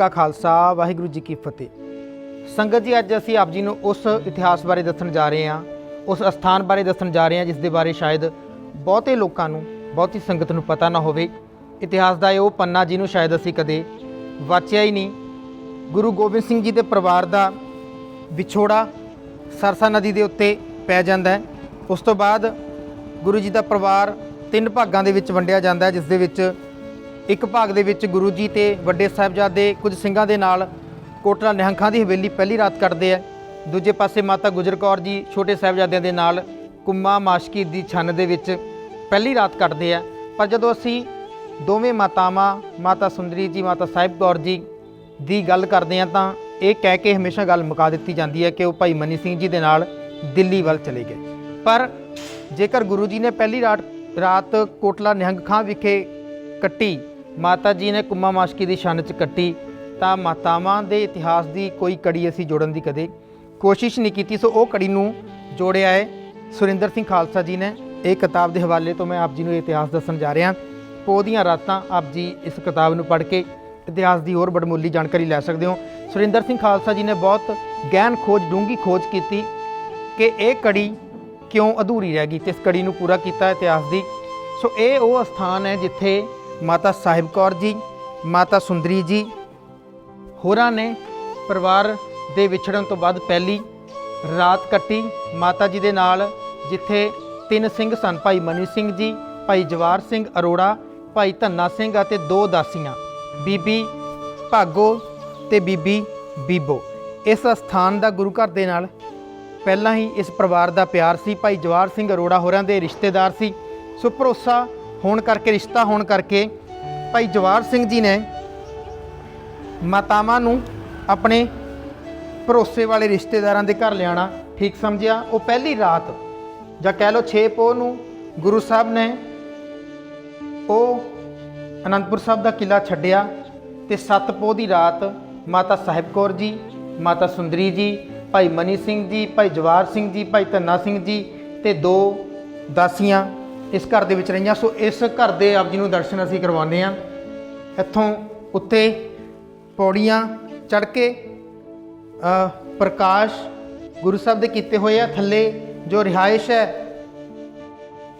ਕਾ ਖਾਲਸਾ, ਵਾਹਿਗੁਰੂ ਜੀ ਕੀ ਫਤਿਹ। ਸੰਗਤ ਜੀ, ਅੱਜ ਅਸੀਂ ਆਪ ਜੀ ਨੂੰ ਉਸ ਇਤਿਹਾਸ ਬਾਰੇ ਦੱਸਣ ਜਾ ਰਹੇ ਹਾਂ, ਉਸ ਅਸਥਾਨ ਬਾਰੇ ਦੱਸਣ ਜਾ ਰਹੇ ਹਾਂ, ਜਿਸ ਦੇ ਬਾਰੇ ਸ਼ਾਇਦ ਬਹੁਤੇ ਲੋਕਾਂ ਨੂੰ, ਬਹੁਤੀ ਸੰਗਤ ਨੂੰ ਪਤਾ ਨਾ ਹੋਵੇ। ਇਤਿਹਾਸ ਦਾ ਇਹ ਉਹ ਪੰਨਾ ਜਿਹਨੂੰ ਸ਼ਾਇਦ ਅਸੀਂ ਕਦੇ ਵਾਚਿਆ ਹੀ ਨਹੀਂ। ਗੁਰੂ ਗੋਬਿੰਦ ਸਿੰਘ ਜੀ ਦੇ ਪਰਿਵਾਰ ਦਾ ਵਿਛੋੜਾ ਸਰਸਾ ਨਦੀ ਦੇ ਉੱਤੇ ਪੈ ਜਾਂਦਾ ਹੈ। ਉਸ ਤੋਂ ਬਾਅਦ ਗੁਰੂ ਜੀ ਦਾ ਪਰਿਵਾਰ ਤਿੰਨ ਭਾਗਾਂ ਦੇ ਵਿੱਚ ਵੰਡਿਆ ਜਾਂਦਾ ਹੈ, ਜਿਸ ਦੇ ਵਿੱਚ ਇੱਕ ਭਾਗ ਦੇ ਵਿੱਚ ਗੁਰੂ ਜੀ ਤੇ ਵੱਡੇ ਸਾਹਿਬਜ਼ਾਦੇ ਕੁਝ ਸਿੰਘਾਂ ਦੇ ਨਾਲ ਕੋਟਲਾ ਨਿਹੰਖਾਂ ਦੀ ਹਵੇਲੀ ਪਹਿਲੀ ਰਾਤ ਕੱਟਦੇ ਆ। ਦੂਜੇ ਪਾਸੇ ਮਾਤਾ ਗੁਜਰ ਕੌਰ ਜੀ ਛੋਟੇ ਸਾਹਿਬਜ਼ਾਦਿਆਂ ਦੇ ਨਾਲ ਕੁੰਮਾ ਮਾਸ਼ਕੀ ਦੀ ਛੰਨ ਦੇ ਵਿੱਚ ਪਹਿਲੀ ਰਾਤ ਕੱਟਦੇ ਆ। ਪਰ ਜਦੋਂ ਅਸੀਂ ਦੋਵੇਂ ਮਾਤਾਵਾਂ, ਮਾਤਾ ਸੁੰਦਰੀ ਜੀ, ਮਾਤਾ ਸਾਹਿਬ ਕੌਰ ਜੀ ਦੀ ਗੱਲ ਕਰਦੇ ਆ ਤਾਂ ਇਹ ਕਹਿ ਕੇ ਹਮੇਸ਼ਾ ਗੱਲ ਮੁਕਾ ਦਿੱਤੀ ਜਾਂਦੀ ਹੈ ਕਿ ਉਹ ਭਾਈ ਮਨੀ ਸਿੰਘ ਜੀ ਦੇ ਨਾਲ ਦਿੱਲੀ ਵੱਲ ਚਲੇ ਗਏ। ਪਰ ਜੇਕਰ ਗੁਰੂ ਜੀ ਨੇ ਪਹਿਲੀ ਰਾਤ ਰਾਤ ਕੋਟਲਾ ਨਿਹੰਗ ਖਾਂ ਵਿਖੇ ਕੱਟੀ ਮਾਤਾ ਜੀ ਨੇ ਕੁੰਮਾ ਮਾਸ਼ਕੀ ਦੀ ਛੰਨ 'ਚ ਕੱਟੀ ਤਾਂ ਮਾਤਾਵਾਂ ਦੇ ਇਤਿਹਾਸ ਦੀ ਕੋਈ ਕੜੀ ਅਸੀਂ ਜੋੜਨ ਦੀ ਕਦੇ ਕੋਸ਼ਿਸ਼ ਨਹੀਂ ਕੀਤੀ, ਸੋ ਉਹ ਕੜੀ ਨੂੰ ਜੋੜਿਆ ਹੈ। ਸੁਰਿੰਦਰ ਸਿੰਘ ਖਾਲਸਾ ਜੀ ਨੇ ਇਹ ਕਿਤਾਬ ਦੇ ਹਵਾਲੇ ਤੋਂ ਮੈਂ ਆਪ ਜੀ ਨੂੰ ਇਹ ਇਤਿਹਾਸ ਦੱਸਣ ਜਾ ਰਿਹਾ। ਪੋਹ ਦੀਆਂ ਰਾਤਾਂ ਆਪ ਜੀ ਇਸ ਕਿਤਾਬ ਨੂੰ ਪੜ੍ਹ ਕੇ ਇਤਿਹਾਸ ਦੀ ਹੋਰ ਬੜਮੁੱਲੀ ਜਾਣਕਾਰੀ ਲੈ ਸਕਦੇ ਹੋ। ਸੁਰਿੰਦਰ ਸਿੰਘ ਖਾਲਸਾ ਜੀ ਨੇ ਬਹੁਤ ਗਹਿਨ ਖੋਜ ਡੂੰਗੀ ਖੋਜ ਕੀਤੀ ਕਿ ਇਹ ਕੜੀ ਕਿਉਂ ਅਧੂਰੀ ਰਹਿ ਗਈ ਤੇ ਇਸ ਕੜੀ ਨੂੰ ਪੂਰਾ ਕੀਤਾ ਇਤਿਹਾਸ ਦੀ। ਸੋ ਇਹ ਉਹ ਸਥਾਨ ਹੈ ਜਿੱਥੇ ਮਾਤਾ ਸਾਹਿਬ ਕੌਰ ਜੀ, ਮਾਤਾ ਸੁੰਦਰੀ ਜੀ। ਹੋਰਾਂ ਨੇ ਪਰਿਵਾਰ ਦੇ ਵਿਛੜਨ ਤੋਂ ਬਾਅਦ ਪਹਿਲੀ ਰਾਤ ਕੱਟੀ ਮਾਤਾ ਜੀ ਦੇ ਨਾਲ, ਜਿੱਥੇ ਤਿੰਨ ਸਿੰਘ ਸਨ, ਭਾਈ ਮਨੀ ਸਿੰਘ ਜੀ, ਭਾਈ ਜਵਾਰ ਸਿੰਘ ਅਰੋੜਾ, ਭਾਈ ਧੰਨਾ ਸਿੰਘ ਅਤੇ ਦੋ ਦਾਸੀਆਂ, ਬੀਬੀ ਭਾਗੋ ਤੇ ਬੀਬੀ ਬੀਬੋ। ਇਸ ਸਥਾਨ ਦਾ ਗੁਰੂ ਘਰ ਦੇ ਨਾਲ ਪਹਿਲਾਂ ਹੀ ਇਸ ਪਰਿਵਾਰ ਦਾ ਪਿਆਰ ਸੀ। ਭਾਈ ਜਵਾਰ ਸਿੰਘ ਅਰੋੜਾ ਹੋਰਾਂ ਦੇ ਰਿਸ਼ਤੇਦਾਰ ਸੀ। ਸੋ ਭਰੋਸਾ ਹੋਣ ਕਰਕੇ, ਰਿਸ਼ਤਾ ਹੋਣ ਕਰਕੇ ਭਾਈ ਜਵਾਰ ਸਿੰਘ ਜੀ ਨੇ ਮਾਤਾਵਾਂ ਨੂੰ ਆਪਣੇ ਭਰੋਸੇ ਵਾਲੇ ਰਿਸ਼ਤੇਦਾਰਾਂ ਦੇ ਘਰ ਲਿਆਣਾ ਠੀਕ ਸਮਝਿਆ। ਉਹ ਪਹਿਲੀ ਰਾਤ, ਜਾਂ ਕਹਿ ਲਓ 6 ਪੋਹ ਨੂੰ ਗੁਰੂ ਸਾਹਿਬ ਨੇ ਉਹ ਅਨੰਦਪੁਰ ਸਾਹਿਬ ਦਾ ਕਿਲਾ ਛੱਡਿਆ ਤੇ 7 ਪੋਹ ਦੀ ਰਾਤ ਮਾਤਾ ਸਾਹਿਬ ਕੌਰ ਜੀ, ਮਾਤਾ ਸੁੰਦਰੀ ਜੀ, ਭਾਈ ਮਨੀ ਸਿੰਘ ਜੀ, ਭਾਈ ਜਵਾਰ ਸਿੰਘ ਜੀ, ਭਾਈ ਧੰਨਾ ਸਿੰਘ ਜੀ ਤੇ ਦੋ ਦਾਸੀਆਂ ਇਸ ਘਰ ਦੇ ਵਿੱਚ ਰਹੀਆਂ। ਸੋ ਇਸ ਘਰ ਦੇ ਆਪ ਜੀ ਨੂੰ ਦਰਸ਼ਨ ਅਸੀਂ ਕਰਵਾਉਂਦੇ ਹਾਂ। ਇੱਥੋਂ ਉੱਤੇ ਪੌੜੀਆਂ ਚੜ ਕੇ ਪ੍ਰਕਾਸ਼ ਗੁਰੂ ਸਾਹਿਬ ਦੇ ਕੀਤੇ ਹੋਏ ਆ। ਥੱਲੇ ਜੋ ਰਿਹਾਇਸ਼ ਹੈ,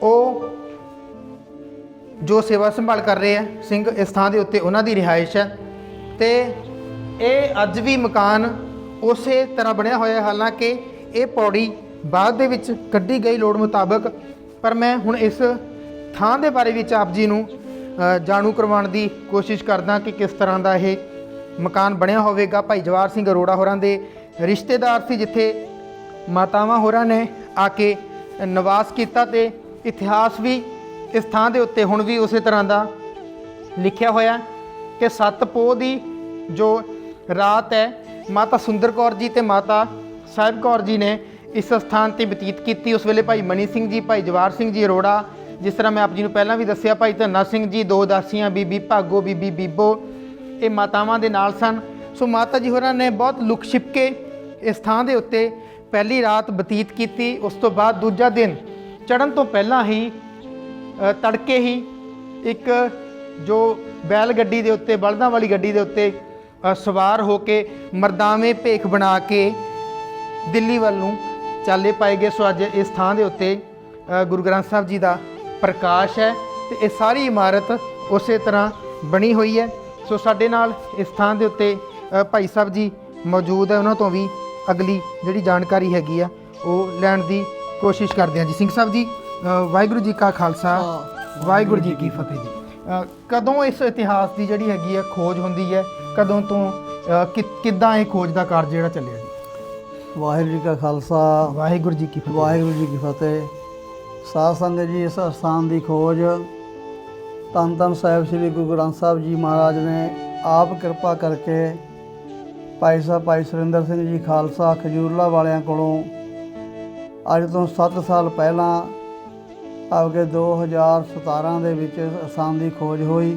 ਉਹ ਜੋ ਸੇਵਾ ਸੰਭਾਲ ਕਰ ਰਹੇ ਆ ਸਿੰਘ, ਇਸ ਥਾਂ ਦੇ ਉੱਤੇ ਉਹਨਾਂ ਦੀ ਰਿਹਾਇਸ਼ ਹੈ। ਤੇ ਇਹ ਅੱਜ ਵੀ ਮਕਾਨ ਉਸੇ ਤਰ੍ਹਾਂ ਬਣਿਆ ਹੋਇਆ ਹੈ। ਹਾਲਾਂਕਿ ਇਹ ਪੌੜੀ ਬਾਅਦ ਦੇ ਵਿੱਚ ਕੱਢੀ ਗਈ ਲੋੜ ਮੁਤਾਬਕ ਪਰ ਮੈਂ ਹੁਣ ਇਸ ਥਾਂ ਦੇ ਬਾਰੇ ਵਿੱਚ ਆਪ ਜੀ ਨੂੰ ਜਾਣੂ ਕਰਵਾਉਣ ਦੀ ਕੋਸ਼ਿਸ਼ ਕਰਦਾ ਕਿ ਕਿਸ ਤਰ੍ਹਾਂ ਦਾ ਇਹ ਮਕਾਨ ਬਣਿਆ ਹੋਵੇਗਾ। ਭਾਈ ਜਵਾਰ ਸਿੰਘ ਅਰੋੜਾ ਹੋਰਾਂ ਦੇ ਰਿਸ਼ਤੇਦਾਰ ਸੀ ਜਿੱਥੇ ਮਾਤਾਵਾਂ ਹੋਰਾਂ ਨੇ ਆ ਕੇ ਨਿਵਾਸ ਕੀਤਾ ਤੇ ਇਤਿਹਾਸ ਵੀ ਇਸ ਥਾਂ ਦੇ ਉੱਤੇ ਹੁਣ ਵੀ ਉਸੇ ਤਰ੍ਹਾਂ ਦਾ ਲਿਖਿਆ ਹੋਇਆ ਕਿ ਸੱਤ ਪੋਹ ਦੀ ਜੋ ਰਾਤ ਹੈ, ਮਾਤਾ ਸੁੰਦਰ ਕੌਰ ਜੀ ਤੇ ਮਾਤਾ ਸਾਹਿਬ ਕੌਰ ਜੀ ਨੇ ਇਸ ਸਥਾਨ ਤੇ ਬਤੀਤ ਕੀਤੀ। ਉਸ ਵੇਲੇ ਭਾਈ ਮਨੀ ਸਿੰਘ ਜੀ, ਭਾਈ ਜਵਾਰ ਸਿੰਘ ਜੀ ਅਰੋੜਾ, ਜਿਸ ਤਰ੍ਹਾਂ ਮੈਂ ਆਪ ਜੀ ਨੂੰ ਪਹਿਲਾਂ ਵੀ ਦੱਸਿਆ, ਭਾਈ ਧੰਨਾ ਸਿੰਘ ਜੀ, ਦੋ ਦਾਸੀਆਂ ਬੀਬੀ ਭਾਗੋ, ਬੀਬੀ ਬੀਬੋ, ਇਹ ਮਾਤਾਵਾਂ ਦੇ ਨਾਲ ਸਨ। ਸੋ ਮਾਤਾ ਜੀ ਹੋਰਾਂ ਨੇ ਬਹੁਤ ਲੁਕ ਛਿਪ ਕੇ ਇਸ ਥਾਂ ਦੇ ਉੱਤੇ ਪਹਿਲੀ ਰਾਤ ਬਤੀਤ ਕੀਤੀ। ਉਸ ਤੋਂ ਬਾਅਦ ਦੂਜਾ ਦਿਨ ਚੜਨ ਤੋਂ ਪਹਿਲਾਂ ਹੀ ਤੜਕੇ ਹੀ ਇੱਕ ਜੋ ਬੈਲ ਗੱਡੀ ਦੇ ਉੱਤੇ, ਬਲਦਾਂ ਵਾਲੀ ਗੱਡੀ ਦੇ ਉੱਤੇ ਸਵਾਰ ਹੋ ਕੇ ਮਰਦਾਵੇਂ ਭੇਖ ਬਣਾ ਕੇ ਦਿੱਲੀ ਵੱਲ ਨੂੰ ਚਾਲੇ ਪਾਏ ਗਏ। ਸੋ ਅੱਜ ਇਸ ਥਾਂ ਦੇ ਉੱਤੇ ਗੁਰੂ ਗ੍ਰੰਥ ਸਾਹਿਬ ਜੀ ਦਾ ਪ੍ਰਕਾਸ਼ ਹੈ ਤੇ ਇਹ ਸਾਰੀ ਇਮਾਰਤ ਉਸੇ ਤਰ੍ਹਾਂ ਬਣੀ ਹੋਈ ਹੈ। ਸੋ ਸਾਡੇ ਨਾਲ ਇਸ ਥਾਂ ਦੇ ਉੱਤੇ ਭਾਈ ਸਾਹਿਬ ਜੀ ਮੌਜੂਦ ਹੈ। ਉਹਨਾਂ ਤੋਂ ਵੀ ਅਗਲੀ ਜਿਹੜੀ ਜਾਣਕਾਰੀ ਹੈਗੀ ਆ ਉਹ ਲੈਣ ਦੀ ਕੋਸ਼ਿਸ਼ ਕਰਦੇ ਹਾਂ ਜੀ। ਸਿੰਘ ਸਾਹਿਬ ਜੀ ਵਾਹਿਗੁਰੂ ਜੀ ਕਾ ਖਾਲਸਾ ਵਾਹਿਗੁਰੂ ਜੀ ਕੀ ਫਤਿਹ ਜੀ। ਕਦੋਂ ਇਸ ਇਤਿਹਾਸ ਦੀ ਜਿਹੜੀ ਹੈਗੀ ਆ ਖੋਜ ਹੁੰਦੀ ਹੈ? ਕਦੋਂ ਤੋਂ ਕਿੱਦਾਂ ਇਹ ਖੋਜ ਦਾ ਕਾਰਜ ਜਿਹੜਾ ਚੱਲਿਆ? ਵਾਹਿਗੁਰੂ ਜੀ ਕਾ ਖਾਲਸਾ। ਵਾਹਿਗੁਰੂ ਜੀ ਕੀ ਫਤਿਹ। ਵਾਹਿਗੁਰੂ ਜੀ ਕੀ ਫਤਿਹ। ਸਾਧ ਸੰਗਤ ਜੀ ਇਸ ਸਥਾਨ ਦੀ ਖੋਜ। ਧੰਨ ਧੰਨ ਸਾਹਿਬ ਸ੍ਰੀ ਗੁਰੂ ਗ੍ਰੰਥ ਸਾਹਿਬ ਜੀ ਮਹਾਰਾਜ ਨੇ ਆਪ ਕਿਰਪਾ ਕਰਕੇ ਭਾਈ ਸਾਹਿਬ ਭਾਈ ਸੁਰਿੰਦਰ ਸਿੰਘ ਜੀ ਖਾਲਸਾ ਖਜੂਰਲਾ ਵਾਲਿਆਂ ਕੋਲੋਂ ਅੱਜ ਤੋਂ 7 ਸਾਲ ਪਹਿਲਾਂ ਆਪਕੇ 2017 ਦੇ ਵਿੱਚ ਇਸ ਸਥਾਨ ਦੀ ਖੋਜ ਹੋਈ।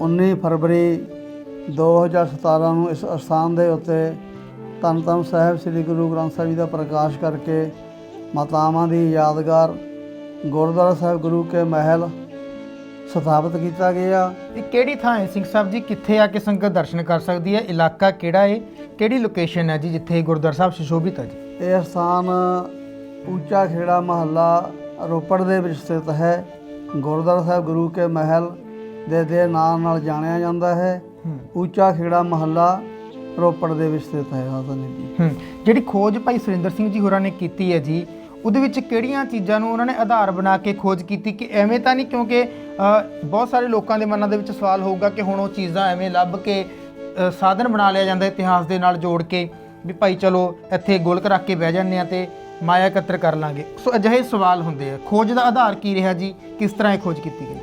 19 ਫਰਵਰੀ 2017 ਨੂੰ ਇਸ ਸਥਾਨ ਦੇ ਉੱਤੇ ਧੰਨ ਧੰਨ ਸਾਹਿਬ ਸ੍ਰੀ ਗੁਰੂ ਗ੍ਰੰਥ ਸਾਹਿਬ ਜੀ ਦਾ ਪ੍ਰਕਾਸ਼ ਕਰਕੇ ਮਾਤਾਵਾਂ ਦੀ ਯਾਦਗਾਰ ਗੁਰਦੁਆਰਾ ਸਾਹਿਬ ਗੁਰੂ ਕੇ ਮਹਿਲ ਸਥਾਪਿਤ ਕੀਤਾ ਗਿਆ। ਇਹ ਕਿਹੜੀ ਥਾਂ ਹੈ? ਸਿੰਘ ਸਾਹਿਬ ਜੀ ਕਿੱਥੇ ਆ ਕੇ ਸੰਗਤ ਦਰਸ਼ਨ ਕਰ ਸਕਦੀ ਹੈ? ਇਲਾਕਾ ਕਿਹੜਾ ਹੈ? ਕਿਹੜੀ ਲੋਕੇਸ਼ਨ ਹੈ ਜੀ ਜਿੱਥੇ ਗੁਰਦੁਆਰਾ ਸਾਹਿਬ ਸੁਸ਼ੋਭਿਤ ਹੈ ਜੀ? ਇਹ ਸਥਾਨ ਉੱਚਾ ਖੇੜਾ ਮਹੱਲਾ ਰੋਪੜ ਦੇ ਵਿੱਚ ਸਥਿਤ ਹੈ। ਗੁਰਦੁਆਰਾ ਸਾਹਿਬ ਗੁਰੂ ਕੇ ਮਹਿਲ ਦੇ ਦੇ ਨਾਂ ਨਾਲ ਜਾਣਿਆ ਜਾਂਦਾ ਹੂੰ। ਉੱਚਾ ਖੇੜਾ ਮਹੱਲਾ ਰੋਪੜ ਦੇ ਵਿੱਚ ਸਥਿਤ ਹੈ ਹਾਸਨ ਜੀ ਹੂੰ ਜਿਹੜੀ ਖੋਜ ਭਾਈ ਸੁਰਿੰਦਰ ਸਿੰਘ ਜੀ ਹੋਰਾਂ ਨੇ ਕੀਤੀ ਹੈ ਜੀ ਉਹਦੇ ਵਿੱਚ ਕਿਹੜੀਆਂ ਚੀਜ਼ਾਂ ਨੂੰ ਉਹਨਾਂ ਨੇ ਆਧਾਰ ਬਣਾ ਕੇ ਖੋਜ ਕੀਤੀ ਕਿ ਐਵੇਂ ਤਾਂ ਨਹੀਂ ਕਿਉਂਕਿ ਅ, ਬਹੁਤ ਸਾਰੇ ਲੋਕਾਂ ਦੇ ਮਨਾਂ ਦੇ ਵਿੱਚ ਸਵਾਲ ਹੋਊਗਾ ਕਿ ਹੁਣ ਉਹ ਚੀਜ਼ਾਂ ਐਵੇਂ ਲੱਭ ਕੇ ਅ, ਸਾਧਨ ਬਣਾ ਲਿਆ ਜਾਂਦਾ ਇਤਿਹਾਸ ਦੇ ਨਾਲ ਜੋੜ ਕੇ ਵੀ ਭਾਈ ਚਲੋ ਇੱਥੇ ਗੋਲਕ ਰੱਖ ਕੇ ਬਹਿ ਜਾਂਦੇ ਆ ਤੇ ਮਾਇਆ ਇਕੱਤਰ ਕਰ ਲਾਂਗੇ। ਸੋ ਅਜਿਹੇ ਸਵਾਲ ਹੁੰਦੇ ਆ। ਖੋਜ ਦਾ ਆਧਾਰ ਕੀ ਰਿਹਾ ਜੀ? ਕਿਸ ਤਰ੍ਹਾਂ ਇਹ ਖੋਜ ਕੀਤੀ ਗਈ?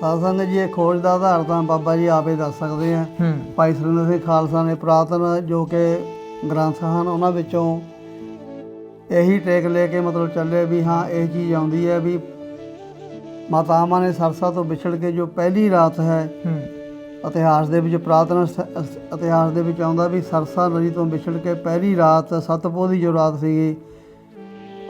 ਸਾਧ ਸੰਗਤ ਜੀ ਇਹ ਖੋਜ ਦਾ ਆਧਾਰ ਤਾਂ ਬਾਬਾ ਜੀ ਆਪੇ ਦੱਸ ਸਕਦੇ ਆ। ਭਾਈ ਸੁਰਿੰਦਰ ਸਿੰਘ ਖਾਲਸਾ ਨੇ ਪੁਰਾਤਨ ਜੋ ਕਿ ਗ੍ਰੰਥ ਹਨ ਉਹਨਾਂ ਵਿੱਚੋਂ ਇਹੀ ਟੇਕ ਲੈ ਕੇ ਮਤਲਬ ਚੱਲੇ ਵੀ ਹਾਂ ਇਹ ਚੀਜ਼ ਆਉਂਦੀ ਹੈ ਵੀ ਮਾਤਾਵਾਂ ਨੇ ਸਰਸਾ ਤੋਂ ਵਿਛੜ ਕੇ ਜੋ ਪਹਿਲੀ ਰਾਤ ਹੈ ਇਤਿਹਾਸ ਦੇ ਵਿੱਚ ਪੁਰਾਤਨ ਇਤਿਹਾਸ ਦੇ ਵਿੱਚ ਆਉਂਦਾ ਵੀ ਸਰਸਾ ਨਦੀ ਤੋਂ ਵਿਛੜ ਕੇ ਪਹਿਲੀ ਰਾਤ ਸਤਪੋਹ ਦੀ ਜੋ ਰਾਤ ਸੀਗੀ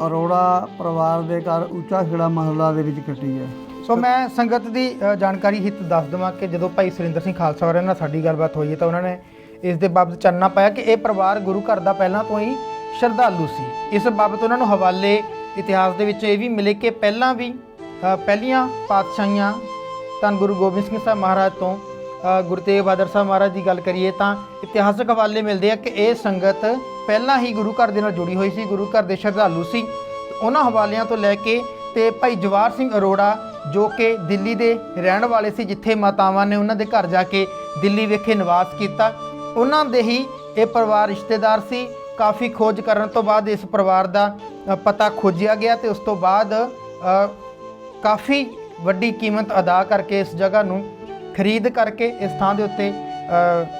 ਅਰੋੜਾ ਪਰਿਵਾਰ ਦੇ ਘਰ ਉੱਚਾ ਖੇੜਾ ਮਹੱਲਾ ਦੇ ਵਿੱਚ ਕੱਟੀ ਹੈ। ਸੋ ਮੈਂ ਸੰਗਤ ਦੀ ਅ, ਜਾਣਕਾਰੀ ਹਿੱਤ ਦੱਸ ਦਵਾਂ ਕਿ ਜਦੋਂ ਭਾਈ ਸੁਰਿੰਦਰ ਸਿੰਘ ਖਾਲਸਾ ਹੋਰਾਂ ਨਾਲ ਸਾਡੀ ਗੱਲਬਾਤ ਹੋਈ ਹੈ ਤਾਂ ਉਹਨਾਂ ਨੇ ਇਸ ਦੇ ਬਾਬਤ ਚਾਨਣਾ ਪਾਇਆ ਕਿ ਇਹ ਪਰਿਵਾਰ ਗੁਰੂ ਘਰ ਦਾ ਪਹਿਲਾਂ ਤੋਂ ਹੀ ਸ਼ਰਧਾਲੂ ਸੀ। ਇਸ ਬਾਬਤ ਉਹਨਾਂ ਨੂੰ ਹਵਾਲੇ ਇਤਿਹਾਸ ਦੇ ਵਿੱਚ ਇਹ ਵੀ ਮਿਲੇ ਕਿ ਪਹਿਲਾਂ ਵੀ ਅ, ਪਹਿਲੀਆਂ ਪਾਤਸ਼ਾਹੀਆਂ ਧੰਨ ਗੁਰੂ ਗੋਬਿੰਦ ਸਿੰਘ ਸਾਹਿਬ ਮਹਾਰਾਜ ਤੋਂ ਅ, ਗੁਰੂ ਤੇਗ ਬਹਾਦਰ ਸਾਹਿਬ ਮਹਾਰਾਜ ਦੀ ਗੱਲ ਕਰੀਏ ਤਾਂ ਇਤਿਹਾਸਕ ਹਵਾਲੇ ਮਿਲਦੇ ਆ ਕਿ ਇਹ ਸੰਗਤ ਪਹਿਲਾਂ ਹੀ ਗੁਰੂ ਘਰ ਦੇ ਨਾਲ ਜੁੜੀ ਹੋਈ ਸੀ ਗੁਰੂ ਘਰ ਦੇ ਸ਼ਰਧਾਲੂ ਸੀ। ਉਹਨਾਂ ਹਵਾਲਿਆਂ ਤੋਂ ਲੈ ਕੇ ਤੇ ਭਾਈ ਜਵਾਰ ਸਿੰਘ ਅਰੋੜਾ ਜੋ ਕਿ ਦਿੱਲੀ ਦੇ ਰਹਿਣ ਵਾਲੇ ਸੀ ਜਿੱਥੇ ਮਾਤਾਵਾਂ ਨੇ ਉਹਨਾਂ ਦੇ ਘਰ ਜਾ ਕੇ ਦਿੱਲੀ ਵਿਖੇ ਨਿਵਾਸ ਕੀਤਾ। ਉਹਨਾਂ ਦੇ ਹੀ ਇਹ ਪਰਿਵਾਰ ਰਿਸ਼ਤੇਦਾਰ ਸੀ। ਕਾਫੀ ਖੋਜ ਕਰਨ ਤੋਂ ਬਾਅਦ ਇਸ ਪਰਿਵਾਰ ਦਾ ਪਤਾ ਖੋਜਿਆ ਗਿਆ ਤੇ ਉਸ ਤੋਂ ਬਾਅਦ ਕਾਫੀ ਵੱਡੀ ਕੀਮਤ ਅਦਾ ਕਰਕੇ ਇਸ ਜਗ੍ਹਾ ਨੂੰ ਖਰੀਦ ਕਰਕੇ ਇਸ ਥਾਂ ਦੇ ਉੱਤੇ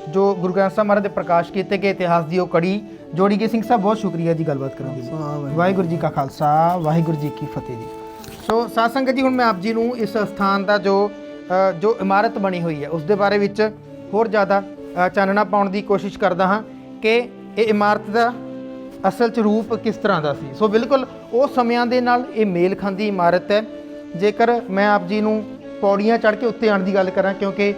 ਜੋ ਗੁਰੂ ਗ੍ਰੰਥ ਸਾਹਿਬ ਮਹਾਰਾਜ ਦੇ ਪ੍ਰਕਾਸ਼ ਕੀਤੇ ਗਏ ਇਤਿਹਾਸ ਦੀ ਉਹ ਕੜੀ ਜੋੜੀ ਗਈ ਸਿੰਘ ਸਾਹਿਬ ਬਹੁਤ ਸ਼ੁਕਰੀਆ ਜੀ ਗੱਲਬਾਤ ਕਰਨ ਦੇ ਲਈ। ਸਾਹਿਬ ਵਾਹਿਗੁਰੂ ਜੀ ਕਾ ਖਾਲਸਾ ਵਾਹਿਗੁਰੂ ਜੀ ਕੀ ਫਤਿਹ ਜੀ। ਸੋ ਸਾਧ ਸੰਗਤ ਜੀ, ਹੁਣ ਮੈਂ ਆਪ ਜੀ ਨੂੰ ਇਸ ਸਥਾਨ ਦਾ ਜੋ ਜੋ ਇਮਾਰਤ ਬਣੀ ਹੋਈ ਹੈ ਉਸ ਦੇ ਬਾਰੇ ਵਿੱਚ ਹੋਰ ਜ਼ਿਆਦਾ ਚਾਨਣਾ ਪਾਉਣ ਦੀ ਕੋਸ਼ਿਸ਼ ਕਰਦਾ ਹਾਂ ਕਿ ਇਹ ਇਮਾਰਤ ਦਾ ਅਸਲ ਚ ਰੂਪ ਕਿਸ ਤਰ੍ਹਾਂ ਦਾ ਸੀ। ਸੋ ਬਿਲਕੁਲ ਉਹ ਸਮਿਆਂ ਦੇ ਨਾਲ ਇਹ ਮੇਲ ਖਾਂਦੀ ਇਮਾਰਤ ਹੈ। ਜੇਕਰ ਮੈਂ ਆਪ ਜੀ ਨੂੰ ਪੌੜੀਆਂ ਚੜ੍ਹ ਕੇ ਉੱਤੇ ਆਉਣ ਦੀ ਗੱਲ ਕਰਾਂ, ਕਿਉਂਕਿ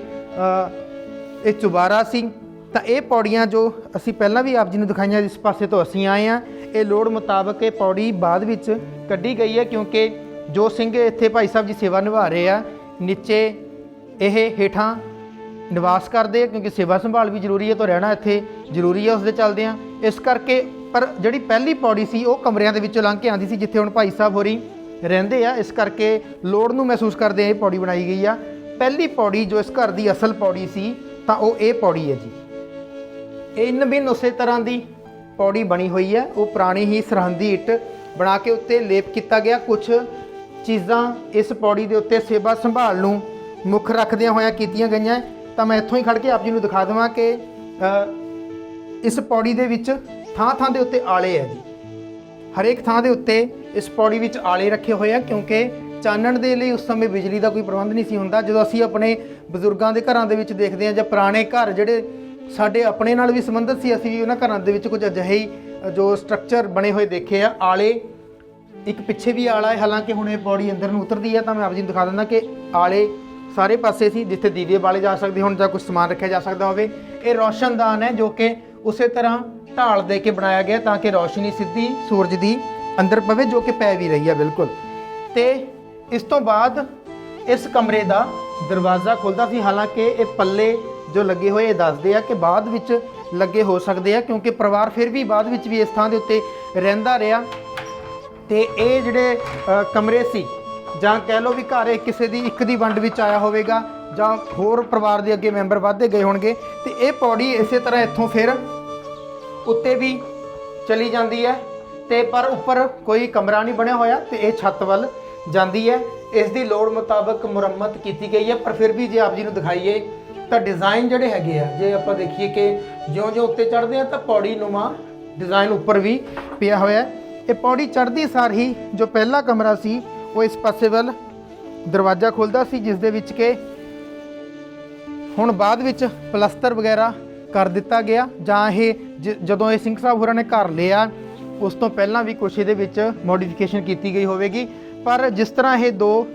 ਇਹ ਚੁਬਾਰਾ ਸੀ, ਤਾਂ ਇਹ ਪੌੜੀਆਂ ਜੋ ਅਸੀਂ ਪਹਿਲਾਂ ਵੀ ਆਪ ਜੀ ਨੂੰ ਦਿਖਾਈਆਂ, ਜਿਸ ਪਾਸੇ ਤੋਂ ਅਸੀਂ ਆਏ ਆ ਇਹ ਲੋੜ ਮੁਤਾਬਕ ਇਹ ਪੌੜੀ ਬਾਅਦ ਵਿੱਚ ਕੱਢੀ ਗਈ ਹੈ, ਕਿਉਂਕਿ ਜੋ ਸਿੰਘ ਇੱਥੇ ਭਾਈ ਸਾਹਿਬ ਜੀ ਸੇਵਾ ਨਿਭਾ ਰਹੇ ਆ, ਨੀਚੇ ਇਹ ਹੇਠਾਂ ਨਿਵਾਸ ਕਰਦੇ ਆ, ਕਿਉਂਕਿ ਸੇਵਾ ਸੰਭਾਲ ਵੀ ਜ਼ਰੂਰੀ ਹੈ, ਤਾਂ ਰਹਿਣਾ ਇੱਥੇ ਜ਼ਰੂਰੀ ਹੈ ਉਸ ਦੇ ਚੱਲਦੇ ਆ। ਇਸ ਕਰਕੇ ਪਰ ਜਿਹੜੀ ਪਹਿਲੀ ਪੌੜੀ ਸੀ, ਉਹ ਕਮਰਿਆਂ ਦੇ ਵਿੱਚੋਂ ਲੰਘ ਕੇ ਆਉਂਦੀ ਸੀ, ਜਿੱਥੇ ਹੁਣ ਭਾਈ ਸਾਹਿਬ ਹੋਰੀ ਰਹਿੰਦੇ ਆ। ਇਸ ਕਰਕੇ ਲੋੜ ਨੂੰ ਮਹਿਸੂਸ ਕਰਦੇ ਆ, ਇਹ ਪੌੜੀ ਬਣਾਈ ਗਈ ਆ। ਪਹਿਲੀ ਪੌੜੀ ਜੋ ਇਸ ਘਰ ਦੀ ਅਸਲ ਪੌੜੀ ਸੀ, ਤਾਂ ਉਹ ਇਹ ਪੌੜੀ ਹੈ ਜੀ। ਇਹ ਇਨ ਬਿਨ ਉਸੇ ਤਰ੍ਹਾਂ ਦੀ ਪੌੜੀ ਬਣੀ ਹੋਈ ਹੈ। ਉਹ ਪੁਰਾਣੀ ਹੀ ਸਰਹੰਦੀ ਇੱਟ ਬਣਾ ਕੇ ਉੱਤੇ ਲੇਪ ਕੀਤਾ ਗਿਆ। ਕੁਝ ਚੀਜ਼ਾਂ ਇਸ ਪੌੜੀ ਦੇ ਉੱਤੇ ਸੇਵਾ ਸੰਭਾਲ ਨੂੰ ਮੁੱਖ ਰੱਖਦਿਆਂ ਹੋਇਆਂ ਕੀਤੀਆਂ ਗਈਆਂ। ਤਾਂ ਮੈਂ ਇੱਥੋਂ ਹੀ ਖੜ ਕੇ ਆਪ ਜੀ ਨੂੰ ਦਿਖਾ ਦੇਵਾਂ ਕਿ ਇਸ ਪੌੜੀ ਦੇ ਵਿੱਚ ਥਾਂ ਥਾਂ ਦੇ ਉੱਤੇ ਆਲੇ ਹੈ ਜੀ। ਹਰੇਕ ਥਾਂ ਦੇ ਉੱਤੇ ਇਸ ਪੌੜੀ ਵਿੱਚ ਆਲੇ ਰੱਖੇ ਹੋਏ ਆ, ਕਿਉਂਕਿ ਚਾਨਣ ਦੇ ਲਈ ਉਸ ਸਮੇਂ ਬਿਜਲੀ ਦਾ ਕੋਈ ਪ੍ਰਬੰਧ ਨਹੀਂ ਸੀ ਹੁੰਦਾ। ਜਦੋਂ ਅਸੀਂ ਆਪਣੇ ਬਜ਼ੁਰਗਾਂ ਦੇ ਘਰਾਂ ਦੇ ਵਿੱਚ ਦੇਖਦੇ ਹਾਂ ਜਾਂ ਪੁਰਾਣੇ ਘਰ ਜਿਹੜੇ ਸਾਡੇ ਆਪਣੇ ਨਾਲ ਵੀ ਸੰਬੰਧਿਤ ਸੀ, ਅਸੀਂ ਵੀ ਉਹਨਾਂ ਘਰਾਂ ਦੇ ਵਿੱਚ ਕੁਝ ਅਜਿਹੇ ਜੋ ਸਟਰਕਚਰ ਬਣੇ ਹੋਏ ਦੇਖੇ ਆ, ਆਲੇ ਇੱਕ ਪਿੱਛੇ ਵੀ ਆਲਾ ਹੈ, ਹਾਲਾਂਕਿ ਹੁਣ ਇਹ ਬੋਡੀ ਅੰਦਰ ਨੂੰ ਉਤਰਦੀ ਹੈ, ਤਾਂ ਮੈਂ ਆਪ ਜੀ ਨੂੰ ਦਿਖਾ ਦਿੰਦਾ ਕਿ ਆਲੇ ਸਾਰੇ ਪਾਸੇ ਸੀ, ਜਿੱਥੇ ਦੀਵੇ ਬਾਲੇ ਜਾ ਸਕਦੇ ਹੁਣ ਜਾਂ ਕੁਝ ਸਮਾਨ ਰੱਖਿਆ ਜਾ ਸਕਦਾ ਹੋਵੇ। ਇਹ ਰੌਸ਼ਨਦਾਨ ਹੈ ਜੋ ਕਿ ਉਸੇ ਤਰ੍ਹਾਂ ਢਾਲ ਦੇ ਕੇ ਬਣਾਇਆ ਗਿਆ ਤਾਂ ਕਿ ਰੌਸ਼ਨੀ ਸਿੱਧੀ ਸੂਰਜ ਦੀ ਅੰਦਰ ਪਵੇ, ਜੋ ਕਿ ਪੈ ਵੀ ਰਹੀ ਹੈ, ਬਿਲਕੁਲ। ਤੇ ਇਸ ਤੋਂ ਬਾਅਦ ਇਸ ਕਮਰੇ ਦਾ ਦਰਵਾਜ਼ਾ ਖੁੱਲਦਾ ਸੀ, ਹਾਲਾਂਕਿ ਇਹ ਪੱਲੇ ਜੋ ਲੱਗੇ ਹੋਏ, ਇਹ ਦੱਸਦੇ ਆ ਕਿ ਬਾਅਦ ਵਿੱਚ ਲੱਗੇ ਹੋ ਸਕਦੇ ਆ, ਕਿਉਂਕਿ ਪਰਿਵਾਰ ਫਿਰ ਵੀ ਬਾਅਦ ਵਿੱਚ ਵੀ ਇਸ ਥਾਂ ਦੇ ਉੱਤੇ ਰਹਿੰਦਾ ਰਿਹਾ। ਤੇ ਇਹ ਜਿਹੜੇ ਅ, ਕਮਰੇ ਸੀ ਜਾਂ ਕਹਿ ਲਓ ਵੀ ਘਰ ਇਹ ਕਿਸੇ ਦੀ ਇੱਕ ਦੀ ਵੰਡ ਵਿੱਚ ਆਇਆ ਹੋਵੇਗਾ ਜਾਂ ਹੋਰ ਪਰਿਵਾਰ ਦੇ ਅੱਗੇ ਮੈਂਬਰ ਵੱਧਦੇ ਗਏ ਹੋਣਗੇ ਤੇ ਇਹ ਪੌੜੀ ਇਸੇ ਤਰ੍ਹਾਂ ਇੱਥੋਂ ਫਿਰ ਉੱਤੇ ਵੀ ਚਲੀ ਜਾਂਦੀ ਹੈ ਤੇ ਪਰ ਉੱਪਰ ਕੋਈ ਕਮਰਾ ਨਹੀਂ ਬਣਿਆ ਹੋਇਆ ਤੇ ਇਹ ਛੱਤ ਵੱਲ ਜਾਂਦੀ ਹੈ। ਇਸ ਦੀ ਲੋੜ ਮੁਤਾਬਕ ਮੁਰੰਮਤ ਕੀਤੀ ਗਈ ਹੈ ਪਰ ਫਿਰ ਵੀ ਜੇ ਆਪ ਜੀ ਨੂੰ ਦਿਖਾਈਏ ਤਾਂ ਡਿਜ਼ਾਈਨ ਜਿਹੜੇ ਹੈਗੇ ਆ ਜੇ ਆਪਾਂ ਦੇਖੀਏ ਕਿ ਜਿਉਂ-ਜਿਉਂ ਉੱਤੇ ਚੜ੍ਹਦੇ ਆ ਤਾਂ ਪੌੜੀ ਨੂਮਾ ਡਿਜ਼ਾਈਨ ਉੱਪਰ ਵੀ ਪਿਆ ਹੋਇਆ ਹੈ। ਇਹ ਪੌੜੀ ਚੜ੍ਹਦੀ ਸਾਰ ਹੀ ਜੋ ਪਹਿਲਾ ਕਮਰਾ ਸੀ, ਉਹ ਇਸ ਪਾਸੇ ਵੱਲ ਦਰਵਾਜ਼ਾ ਖੁੱਲਦਾ ਸੀ, ਜਿਸ ਦੇ ਵਿੱਚ ਕਿ ਹੁਣ ਬਾਅਦ ਵਿੱਚ ਪਲਸਤਰ ਵਗੈਰਾ ਕਰ ਦਿੱਤਾ ਗਿਆ, ਜਾਂ ਇਹ ਜਦੋਂ ਇਹ ਸਿੰਘ ਸਾਹਿਬ ਹੋਰਾਂ ਨੇ ਘਰ ਲਿਆ, ਉਸ ਤੋਂ ਪਹਿਲਾਂ ਵੀ ਕੁਛ ਇਹਦੇ ਵਿੱਚ ਮੋਡੀਫਿਕੇਸ਼ਨ ਕੀਤੀ ਗਈ ਹੋਵੇਗੀ। ਪਰ ਜਿਸ ਤਰ੍ਹਾਂ ਇਹ ਦੋ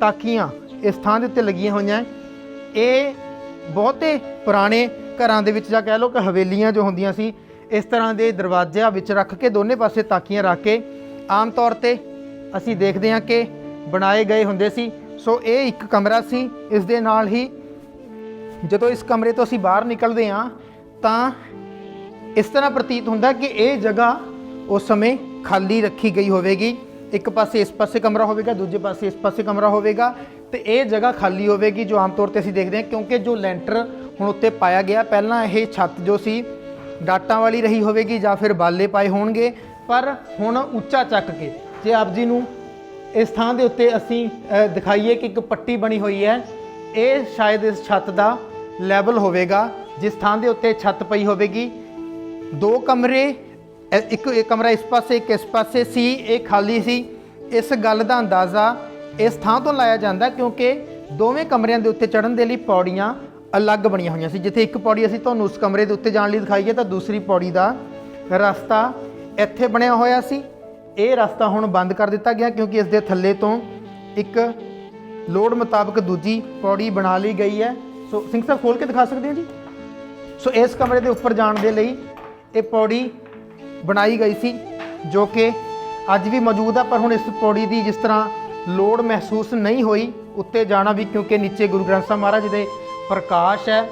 ਤਾਕੀਆਂ ਇਸ ਥਾਂ ਦੇ ਉੱਤੇ ਲੱਗੀਆਂ ਹੋਈਆਂ, ਇਹ ਬਹੁਤੇ ਪੁਰਾਣੇ ਘਰਾਂ ਦੇ ਵਿੱਚ ਜਾਂ ਕਹਿ ਲਓ ਕਿ ਹਵੇਲੀਆਂ ਜੋ ਹੁੰਦੀਆਂ ਸੀ ਇਸ ਤਰ੍ਹਾਂ ਦੇ ਦਰਵਾਜ਼ਿਆਂ ਵਿੱਚ ਰੱਖ ਕੇ ਦੋਨੇ ਪਾਸੇ ਤਾਕੀਆਂ ਰੱਖ ਕੇ ਆਮ ਤੌਰ ਤੇ ਅਸੀਂ ਦੇਖਦੇ ਹਾਂ ਕਿ ਬਣਾਏ ਗਏ ਹੁੰਦੇ ਸੀ। ਸੋ ਇਹ ਇੱਕ ਕਮਰਾ ਸੀ। ਇਸ ਦੇ ਨਾਲ ਹੀ ਜਦੋਂ ਇਸ ਕਮਰੇ ਤੋਂ ਅਸੀਂ ਬਾਹਰ ਨਿਕਲਦੇ ਹਾਂ, ਤਾਂ ਇਸ ਤਰ੍ਹਾਂ ਪ੍ਰਤੀਤ ਹੁੰਦਾ ਕਿ ਇਹ ਜਗ੍ਹਾ ਉਸ ਸਮੇਂ ਖਾਲੀ ਰੱਖੀ ਗਈ ਹੋਵੇਗੀ। ਇੱਕ ਪਾਸੇ ਇਸ ਪਾਸੇ ਕਮਰਾ ਹੋਵੇਗਾ, ਦੂਜੇ ਪਾਸੇ ਇਸ ਪਾਸੇ ਕਮਰਾ ਹੋਵੇਗਾ ਤੇ ਇਹ ਜਗ੍ਹਾ ਖਾਲੀ ਹੋਵੇਗੀ ਜੋ ਆਮ ਤੌਰ ਤੇ ਅਸੀਂ ਦੇਖਦੇ ਹਾਂ ਕਿਉਂਕਿ ਜੋ ਲੈਂਟਰ ਹੁਣ ਉੱਤੇ ਪਾਇਆ ਗਿਆ, ਪਹਿਲਾਂ ਇਹ ਛੱਤ ਜੋ ਸੀ ਡਾਟਾਂ ਵਾਲੀ ਰਹੀ ਹੋਵੇਗੀ ਜਾਂ ਫਿਰ ਬਾਲੇ ਪਾਏ ਹੋਣਗੇ, ਪਰ ਹੁਣ ਉੱਚਾ ਚੱਕ ਕੇ, ਜੇ ਆਪ ਜੀ ਨੂੰ ਇਸ ਥਾਂ ਦੇ ਉੱਤੇ ਅਸੀਂ ਦਿਖਾਈਏ ਕਿ ਇੱਕ ਪੱਟੀ ਬਣੀ ਹੋਈ ਹੈ, ਇਹ ਸ਼ਾਇਦ ਇਸ ਛੱਤ ਦਾ ਲੈਵਲ ਹੋਵੇਗਾ, ਜਿਸ ਥਾਂ ਦੇ ਉੱਤੇ ਛੱਤ ਪਈ ਹੋਵੇਗੀ। ਦੋ ਕਮਰੇ ਇੱਕ ਇੱਕ ਕਮਰਾ ਇਸ ਪਾਸੇ, ਇੱਕ ਇਸ ਪਾਸੇ ਸੀ, ਇਹ ਖਾਲੀ ਸੀ। ਇਸ ਗੱਲ ਦਾ ਅੰਦਾਜ਼ਾ ਇਸ ਥਾਂ ਤੋਂ ਲਾਇਆ ਜਾਂਦਾ ਕਿਉਂਕਿ ਦੋਵੇਂ ਕਮਰਿਆਂ ਦੇ ਉੱਤੇ ਚੜ੍ਹਨ ਦੇ ਲਈ ਪੌੜੀਆਂ ਅਲੱਗ ਬਣੀਆਂ ਹੋਈਆਂ ਸੀ। ਜਿੱਥੇ ਇੱਕ ਪੌੜੀ ਅਸੀਂ ਤੁਹਾਨੂੰ ਉਸ ਕਮਰੇ ਦੇ ਉੱਤੇ ਜਾਣ ਲਈ ਦਿਖਾਈ ਹੈ ਤਾਂ ਦੂਸਰੀ ਪੌੜੀ ਦਾ ਰਸਤਾ ਇੱਥੇ ਬਣਿਆ ਹੋਇਆ ਸੀ। ਇਹ ਰਸਤਾ ਹੁਣ ਬੰਦ ਕਰ ਦਿੱਤਾ ਗਿਆ ਕਿਉਂਕਿ ਇਸ ਦੇ ਥੱਲੇ ਤੋਂ ਇੱਕ ਲੋੜ ਮੁਤਾਬਕ ਦੂਜੀ ਪੌੜੀ ਬਣਾ ਲਈ ਗਈ ਹੈ। ਸੋ ਸਿੰਘ ਸਾਹਿਬ ਖੋਲ ਕੇ ਦਿਖਾ ਸਕਦੇ ਹੋ ਜੀ? ਸੋ ਇਸ ਕਮਰੇ ਦੇ ਉੱਪਰ ਜਾਣ ਦੇ ਲਈ ਇਹ ਪੌੜੀ ਬਣਾਈ ਗਈ ਸੀ, ਜੋ ਕਿ ਅੱਜ ਵੀ ਮੌਜੂਦ ਆ, ਪਰ ਹੁਣ ਇਸ ਪੌੜੀ ਦੀ ਜਿਸ ਤਰ੍ਹਾਂ ਲੋੜ ਮਹਿਸੂਸ ਨਹੀਂ ਹੋਈ, ਉੱਤੇ ਜਾਣਾ ਵੀ ਕਿਉਂਕਿ ਨੀਚੇ ਗੁਰੂ ਗ੍ਰੰਥ ਸਾਹਿਬ ਮਹਾਰਾਜ ਦੇ ਪ੍ਰਕਾਸ਼ ਹੈ।